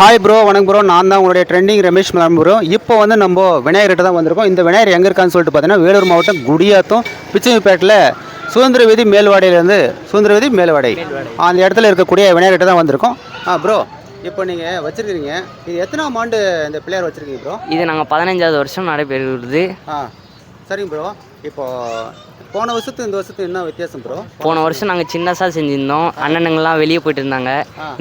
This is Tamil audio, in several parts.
ஹாய் ப்ரோ வணக்கம் ப்ரோ நான் தான் உங்களுடைய ட்ரெண்டிங் ரமேஷ் ப்ரோ இப்போ வந்து நம்ம விநாயகர்கிட்ட தான் வந்திருக்கோம். இந்த விநாயகர் எங்கே இருக்கான்னு சொல்லிட்டு பார்த்தீங்கன்னா வேலூர் மாவட்டம் குடியாத்தம் பிச்சைப்பேட்டில் சுதந்திர வீதி மேல்வாடையிலேருந்து சுதந்திர வீதி மேல்வாடை. அந்த இடத்துல இருக்கக்கூடிய விநாயகர்கிட்ட தான் வந்திருக்கோம். ஆ ப்ரோ இப்போ நீங்கள் வச்சுருக்கிறீங்க. இது எத்தனாம் ஆண்டு இந்த பிள்ளையார் வச்சுருக்கீங்க ப்ரோ இது நாங்கள் பதினஞ்சாவது வருஷம் நடைபெறுகிறது. ஆ. சரிங்க ப்ரோ இப்போ போன வருஷத்துக்கு இந்த வருஷத்துக்கு என்ன வித்தியாசம் ப்ரோ போன வருஷம் நாங்கள் சின்னசாக செஞ்சுருந்தோம். அண்ணனுங்கள்லாம் வெளியே போயிட்டு இருந்தாங்க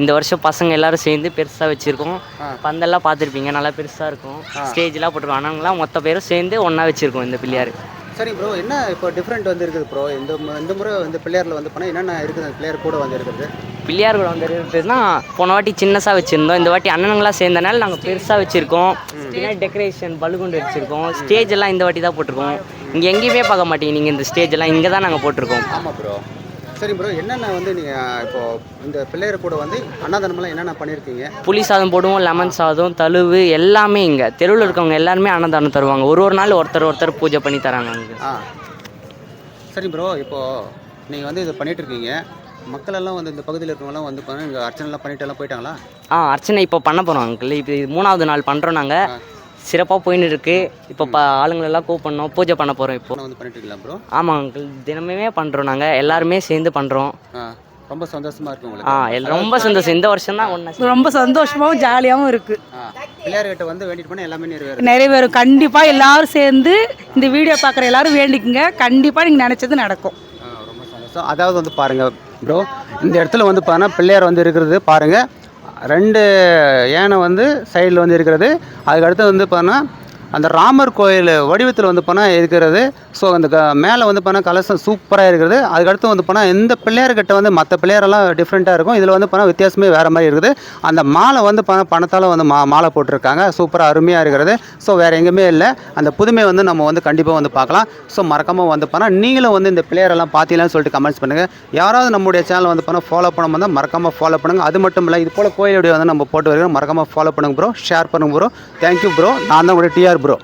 இந்த வருஷம் பசங்க எல்லாரும் சேர்ந்து பெருசாக வச்சுருக்கோம். பந்தெல்லாம் பார்த்துருப்பீங்க நல்லா பெருசாக இருக்கும். ஸ்டேஜ்லாம் போட்டிருக்கோம். அண்ணனுங்களாம் மொத்த பேரும் சேர்ந்து ஒன்றா வச்சுருக்கோம் இந்த பிள்ளையார். சரி ப்ரோ என்ன இப்போ டிஃப்ரெண்ட் வந்து இருக்குது ப்ரோ இந்த இந்த முறை இந்த பிள்ளையாரில் வந்து போனால் என்னென்ன இருக்குது? அந்த பிள்ளையார் கூட வந்து பிள்ளையார் கூட வந்து இருக்குதுன்னா போன வாட்டி சின்னசாக வச்சுருந்தோம். இந்த வாட்டி அண்ணனுங்களாம் சேர்ந்தனால நாங்கள் பெருசாக வச்சுருக்கோம். பின்னாடி டெக்கரேஷன் பலுகுண்டு வச்சுருக்கோம். ஸ்டேஜ் எல்லாம் இந்த வாட்டி தான் போட்டிருக்கோம். இங்கே எங்கேயுமே பார்க்க மாட்டீங்க. நீங்கள் இந்த ஸ்டேஜ் எல்லாம் இங்கே தான் நாங்கள் போட்டிருக்கோம். ஆமாம் ப்ரோ சரி ப்ரோ என்னென்ன வந்து நீங்கள் இப்போ இந்த பிள்ளையார் கூட வந்து அன்னதானமெல்லாம் என்னென்ன பண்ணியிருக்கீங்க? புளி சாதம் போடுவோம் லெமன் சாதம் தழுவு எல்லாமே இங்கே. தெருவில் இருக்கவங்க எல்லாருமே அன்னதானம் தருவாங்க. ஒரு ஒரு நாள் ஒருத்தர் ஒருத்தர் பூஜை பண்ணி தராங்க அங்கே. ஆ. சரி ப்ரோ இப்போது நீங்கள் வந்து இது பண்ணிட்டு இருக்கீங்க. மக்கள் எல்லாம் வந்து இந்த பகுதியில் இருக்கவங்கலாம் வந்து பாருங்க இங்கே அர்ச்சனைலாம் பண்ணிட்டு எல்லாம் போயிட்டாங்களா? ஆ அர்ச்சனை இப்போ பண்ண போகிறோம் அங்கிள். இப்போ இது மூணாவது நாள் பண்ணுறோம் நாங்கள் சிறப்பாக போயின்னு இருக்கு இப்போ ப ஆளுங்களெல்லாம் கூப்பிடணும். பூஜை பண்ண போகிறோம் இப்போ. போன வந்து பண்ணிட்டு இருக்கலாம் ப்ரோ ஆமாம் அங்கிள். தினமுமே பண்ணுறோம் நாங்கள் எல்லாருமே சேர்ந்து பண்ணுறோம் ஆ. ரொம்ப சந்தோஷமாக இருக்கு ஆ உங்களுக்கு எல் ரொம்ப சந்தோஷம். இந்த வருஷம் தான் ஒன்றா ரொம்ப சந்தோஷமாவும் ஜாலியாகவும் இருக்கு. ஆ. பிள்ளையார்கிட்ட வந்து வேண்டிட்டு போனால் எல்லாமே நிறைவேறும். நிறைவேறும். கண்டிப்பா எல்லாரும் சேர்ந்து இந்த வீடியோ பார்க்குற எல்லாரும் வேண்டிக்குங்க. கண்டிப்பா நீங்க நினைச்சது நடக்கும். ஆ, ரொம்ப சந்தோஷம். அதாவது வந்து பாருங்கள் ப்ரோ இந்த இடத்துல வந்து பார்த்தோன்னா பிள்ளையார் வந்து இருக்கிறது பாருங்கள் ரெண்டு யானை வந்து சைடில் வந்து இருக்கிறது. அதுக்கடுத்து வந்து பார்த்தோன்னா அந்த ராமர் கோயில் வடிவத்தில் வந்து போனால் இருக்கிறது. ஸோ அந்த க மேலே வந்து போனால் கலசம் சூப்பராக இருக்கிறது. அதுக்கடுத்து வந்து போனால் இந்த பிள்ளையார்கிட்ட வந்து மற்ற பிள்ளையாரெல்லாம் டிஃப்ரெண்ட்டாக இருக்கும். இதில் வந்து போனால் வித்தியாசமே வேறு மாதிரி இருக்குது. அந்த மாலை வந்து பண பணத்தால் வந்து மா மாலை போட்டிருக்காங்க. சூப்பராக அருமையாக இருக்கிறது. ஸோ வேறு எங்கேயுமே இல்லை. அந்த புதுமை வந்து நம்ம வந்து கண்டிப்பாக வந்து பார்க்கலாம். ஸோ மறக்காமல் வந்து போனால் நீங்களும் வந்து இந்த பிளேயரெல்லாம் பார்த்தீங்களான்னு சொல்லிட்டு கமெண்ட்ஸ் பண்ணுங்கள் யாராவது நம்முடைய சேனல் வந்து போனால் ஃபாலோ பண்ண வந்தால் மறக்காமல் ஃபாலோ பண்ணுங்கள் அது மட்டும் இல்லை இது போல் கோயிலுடைய வந்து நம்ம போட்டு வருகிறோம். மறக்காமல் ஃபாலோ பண்ணுங்க ப்ரோ ஷேர் பண்ணுங்க ப்ரோ தேங்க்யூ ப்ரோ நான் தான் உங்களுடைய டிஆர் ப்ரோ